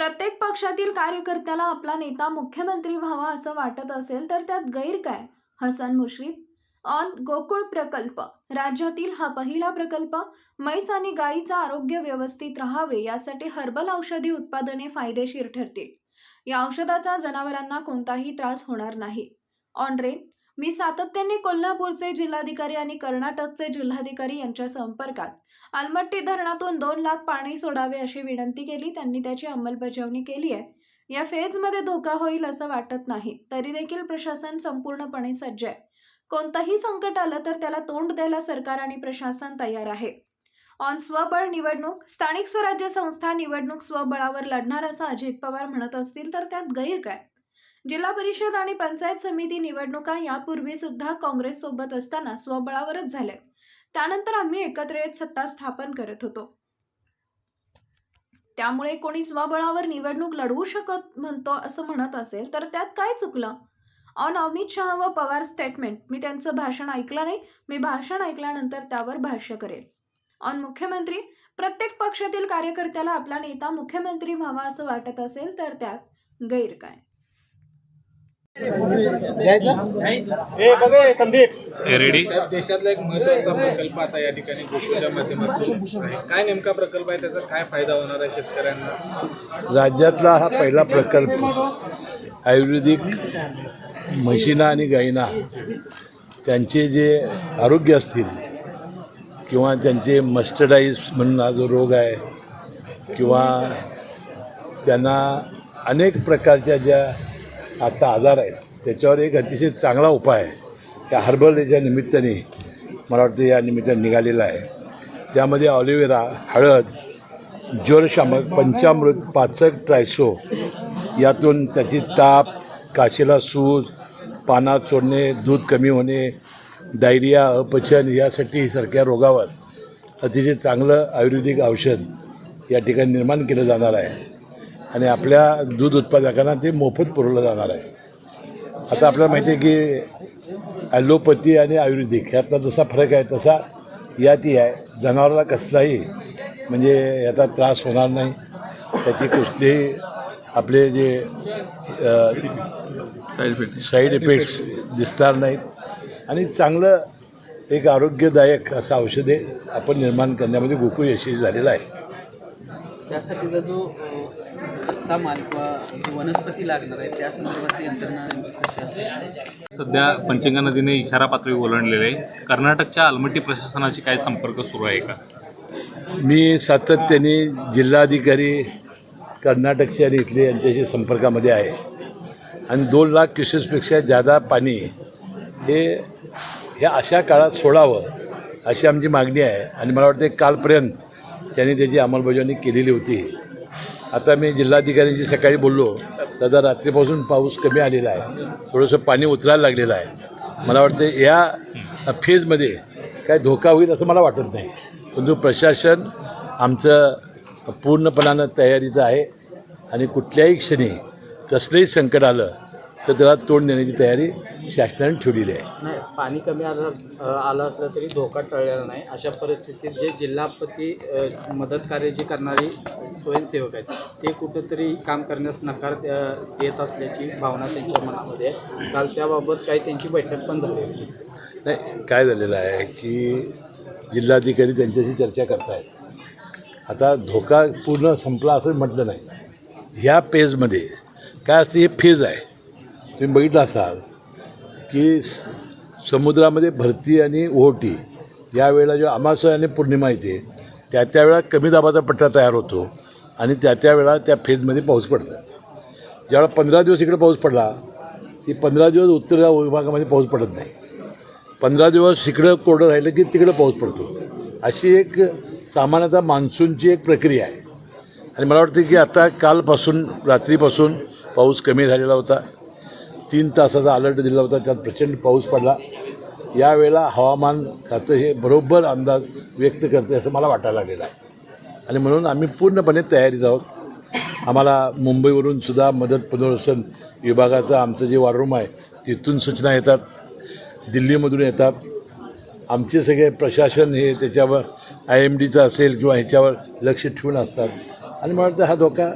प्रत्येक पक्षातील कार्यकर्त्याला आपला नेता मुख्यमंत्री व्हावा असं वाटत असेल तर त्यात गैर काय? हसन मुश्रीफ ऑन गोकुळ प्रकल्प राज्यातील हा पहिला प्रकल्प म्हैस आणि गायीचं आरोग्य व्यवस्थित राहावे यासाठी हर्बल औषधी उत्पादने फायदेशीर ठरतील. या औषधाचा जनावरांना कोणताही त्रास होणार नाही. ऑन रेन मी सातत्याने कोल्हापूरचे जिल्हाधिकारी आणि कर्नाटकचे जिल्हाधिकारी यांच्या संपर्कात. आलमट्टी धरणातून दोन लाख पाणी सोडावे अशी विनंती केली. त्यांनी त्याची अंमलबजावणी केली आहे. या फेजमध्ये धोका होईल असं वाटत नाही. तरी देखील प्रशासन संपूर्णपणे सज्ज आहे. कोणतंही संकट आलं तर त्याला तोंड द्यायला सरकार आणि प्रशासन तयार आहे. ऑन स्वबळ निवडणूक स्थानिक स्वराज्य संस्था निवडणूक स्वबळावर लढणार असं अजित पवार म्हणत असतील तर त्यात गैर काय? जिल्हा परिषद आणि पंचायत समिती निवडणुका यापूर्वी सुद्धा काँग्रेस सोबत असताना स्वबळावरच झाल्यात. त्यानंतर आम्ही एकत्र येत सत्ता स्थापन करत होतो. त्यामुळे कोणी स्वबळावर निवडणूक लढवू शकत म्हणतो असं म्हणत असेल तर त्यात काय चुकलं? ऑन अमित शहा व पवार स्टेटमेंट मी त्यांचं भाषण ऐकलं नाही. मी भाषण ऐकल्यानंतर त्यावर भाष्य करेल. ऑन मुख्यमंत्री प्रत्येक पक्षातील कार्यकर्त्याला आपला नेता मुख्यमंत्री व्हावा असं वाटत असेल तर त्यात गैर काय देशातला एक महत्त्वाचा प्रकल्प आता या ठिकाणी गोकुळच्या माध्यमातून. काय नेमका प्रकल्प आहे त्याचा? काय फायदा होणार आहे शेतकऱ्यांना? राज्यातला हा पहिला प्रकल्प आयुर्वेदिक म्हशींना आणि गायींना त्यांचे जे आरोग्य असतील किंवा त्यांचे मस्टर्डाईज म्हणून हा जो रोग आहे किंवा त्यांना अनेक प्रकारच्या ज्या आत्ता आजार आहेत. त्याच्यावर एक अतिशय चांगला उपाय आहे. त्या हर्बल याच्या निमित्ताने मला वाटतं या निमित्ताने निघालेला आहे. त्यामध्ये ऑलिव्हेरा हळद ज्वरशामक पंचामृत पाचक ट्रायसो यातून त्याची ताप काशीला सूज पानात सोडणे दूध कमी होणे डायरिया अपचन यासाठी सारख्या रोगावर अतिशय चांगलं आयुर्वेदिक औषध या ठिकाणी निर्माण केलं जाणार आहे. आणि आपल्या दूध उत्पादकांना ते मोफत पुरवलं जाणार आहे. आता आपल्याला माहिती आहे की ॲलोपॅथी आणि आयुर्वेदिक ह्यातला जसा फरक आहे तसा यातही आहे. जनावराला कसलाही म्हणजे याचा त्रास होणार नाही. त्याची कुठलीही आपले जे साईड इफेक्ट. साईड इफेक्ट्स दिसणार नाहीत. आणि चांगलं एक आरोग्यदायक असं औषधे आपण निर्माण करण्यामध्ये गोकुळ यशस्वी झालेलं आहे. त्यासाठीचा जो कच्चा माल किंवा वनस्पती लागणार आहे? त्या संदर्भात यंत्रणा कशी असेल? सध्या पंचगंगा नदीने इशारा पातळी ओलांडलेली आहे. कर्नाटकच्या आलमट्टी प्रशासनाशी काय संपर्क सुरू आहे का? मी सातत्याने जिल्हाधिकारी कर्नाटकचे आणि इथले यांच्याशी संपर्कामध्ये आहे. आणि दोन लाख क्युसेसपेक्षा जादा पाणी हे ह्या अशा काळात सोडावं अशी आमची मागणी आहे. आणि मला वाटते कालपर्यंत त्यांनी त्याची अंमलबजावणी केलेली होती. आता मी जिल्हाधिकाऱ्यांशी सकाळी बोललो. तर आता रात्रीपासून पाऊस कमी आलेला आहे. थोडंसं पाणी उतरायला लागलेलं आहे. मला वाटतं या फेजमध्ये काय धोका होईल असं मला वाटत नाही. परंतु प्रशासन आमचं पूर्णपणानं तयारीचं आहे. आणि कुठल्याही क्षणी कसलंही संकट आलं तर त्याला तोंड देण्याची तयारी शासनाने ठेवलेली आहे. नाही पाणी कमी आलं आलं असलं तरी धोका टळलेला नाही. अशा परिस्थितीत जे जिल्हापती अ, मदत कार्य जे करणारी स्वयंसेवक आहेत ते कुठंतरी काम करण्यास नकार अ, देत असल्याची भावना त्यांच्या मनामध्ये आहे. काल त्याबाबत काही त्यांची बैठक पण झालेली दिसते. नाही काय झालेलं आहे की जिल्हाधिकारी त्यांच्याशी चर्चा करतायत. आता धोका पूर्ण संपला असं म्हटलं नाही. ह्या पेजमध्ये काय असते हे फेज आहे. तुम्ही बघितलं असाल की समुद्रामध्ये भरती आणि ओहोटी यावेळेला जेव्हा अमावस्या आणि पौर्णिमा येते त्या त्यावेळा कमी दाबाचा पट्टा तयार होतो आणि त्या त्यावेळा त्या फेजमध्ये पाऊस पडतं. ज्यावेळा पंधरा दिवस इकडे पाऊस पडला की पंधरा दिवस उत्तर विभागामध्ये पाऊस पडत नाही. पंधरा दिवस इकडं कोरडं राहिलं की तिकडं पाऊस पडतो. अशी एक सामान्यतः मान्सूनची एक प्रक्रिया आहे. आणि मला वाटतं की आता कालपासून रात्रीपासून पाऊस कमी झालेला होता. तीन तासाचा अलर्ट दिला होता त्यात प्रचंड पाऊस पडला. यावेळेला हवामान खातं हे बरोबर अंदाज व्यक्त करते असं मला वाटायला लागलेलं आहे. आणि म्हणून आम्ही पूर्णपणे तयारीत आहोत. आम्हाला मुंबईवरून सुद्धा मदत पुनर्वसन विभागाचं आमचं जे वॉररूम आहे तिथून सूचना येतात दिल्लीमधून येतात. आमचे सगळे प्रशासन हे त्याच्यावर आय एम डीचं असेल किंवा ह्याच्यावर लक्ष ठेवून असतात. आणि मला वाटतं हा धोका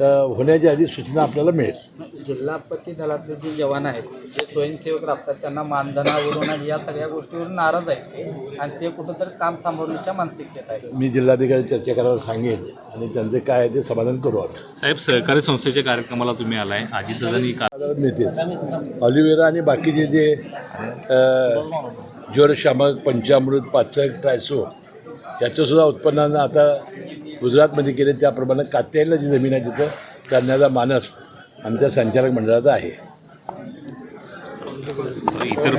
अ, होण्याच्या आधी सूचना आपल्याला मिळेल. जिल्हा आपत्ती दलातले जे जवान आहेत जे स्वयंसेवक राबतात त्यांना मानधनावरून आणि या सगळ्या गोष्टीवरून नाराज आहेत आणि ते कुठंतरी काम थांबवण्याच्या मानसिकतेत आहेत. मी जिल्हाधिकारी चर्चा करायला सांगेन आणि त्यांचे काय आहे ते समाधान करू आपण. साहेब सहकारी संस्थेच्या कार्यक्रमाला तुम्ही आलाय. अजितदादांनी का मिळतील. ऑलिव्हेरा आणि बाकीचे जे अ, ज्वरशामक पंचामृत पाचक ट्रायसो याचंसुद्धा उत्पन्नानं आता गुजरातमध्ये केले त्याप्रमाणे कात्यायला जी जमीन आहे तिथं करण्याचा मानस आमच्या संचालक मंडळाचा आहे. इतर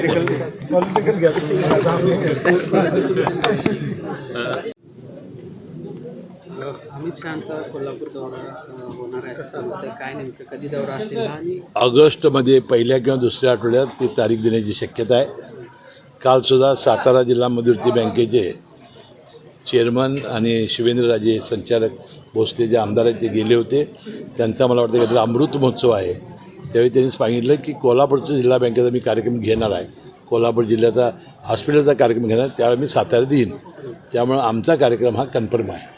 अमित शहाचा कोल्हापूर दौरा अ, होणार आहे असं समजतंय. काय नेमकं? कधी दौरा असेल आणि ऑगस्टमध्ये पहिल्या किंवा दुसऱ्या आठवड्यात ती तारीख देण्याची शक्यता आहे. कालसुद्धा सातारा जिल्हा मध्यवर्ती बँकेचे चेअरमन आणि शिवेंद्रराजे संचालक भोसले जे आमदार आहेत ते गेले होते. त्यांचा मला वाटतं काहीतरी अमृत महोत्सव आहे. त्यावेळी त्यांनी सांगितलं की कोल्हापूरचं जिल्हा बँकेचा मी कार्यक्रम घेणार आहे. कोल्हापूर जिल्ह्याचा हॉस्पिटलचा कार्यक्रम घेणार त्यावेळी मी सातारा येईन. त्यामुळं आमचा कार्यक्रम हा कन्फर्म आहे.